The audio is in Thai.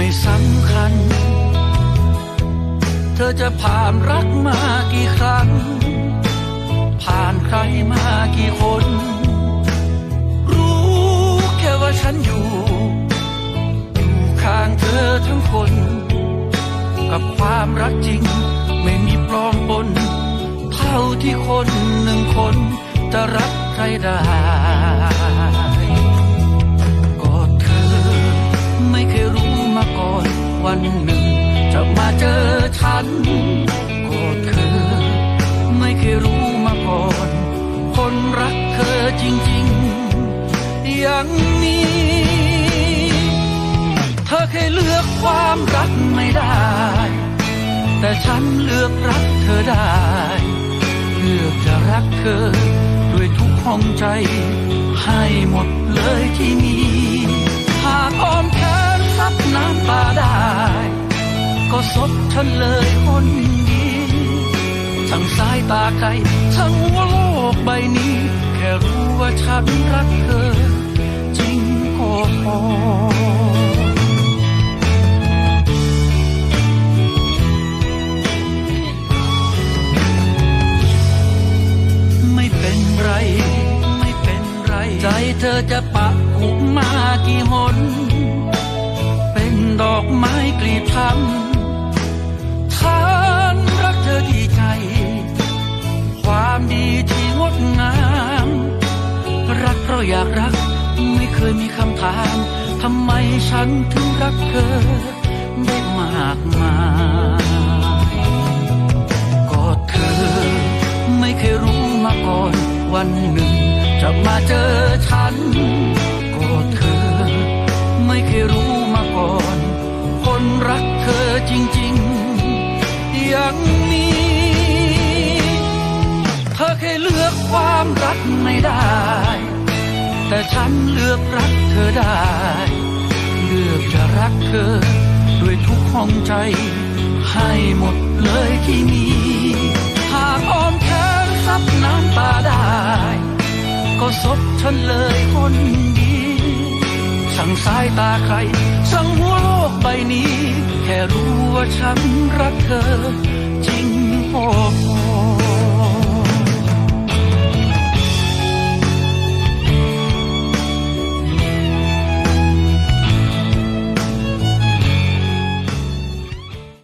ไม่สำคัญ เธอจะผ่านรักมากี่ครั้ง ผ่านใครมากี่คน รู้แค่ว่าฉันอยู่ อยู่ข้างเธอทั้งคน กับความรักจริง ไม่มีปลอมปน เท่าที่คนหนึ่งคนจะรักใครได้ วันหนึ่ง จะมาเจอฉันก็เธอ ไม่เคยรู้มาก่อน คนรักเธอจริงๆ อย่างนี้ เธอเคยเลือกความรักไม่ได้ แต่ฉันเลือกรักเธอได้ เลือกจะรักเธอ ด้วยทุกห้องใจ ให้หมดเลยที่นี่ สบฉันเลยคนดีทั้งสายตาใครทั้งหัวโลกใบนี้ แค่รู้ว่าฉันรักเธอ จริงก็พอไม่เป็นไร ไม่เป็นไร ใจเธอจะปะกุมากี่หนเป็นดอกไม้กลีบช้ำ ยมีคำถามทำไมฉันถึงรักเธอได้มากมายก็เธอไม่เคยรู้มาก่อนวันหนึ่ง จะมาเจอฉัน ก็เธอไม่เคยรู้มาก่อน คนรักเธอจริงๆย่างนี้เธอเคยเลือกความรักไม่ได้ แต่ฉันเลือกรักเธอได้ เลือกจะรักเธอ ด้วยทุกห้องใจ ให้หมดเลยที่มี หากอ้อมแขนซับน้ำตาได้ ก็สบฉันเลยคนดีช่างสายตาใครช่างหัวโลกใบนี้ แค่รู้ว่าฉันรักเธอ จริงพอพอ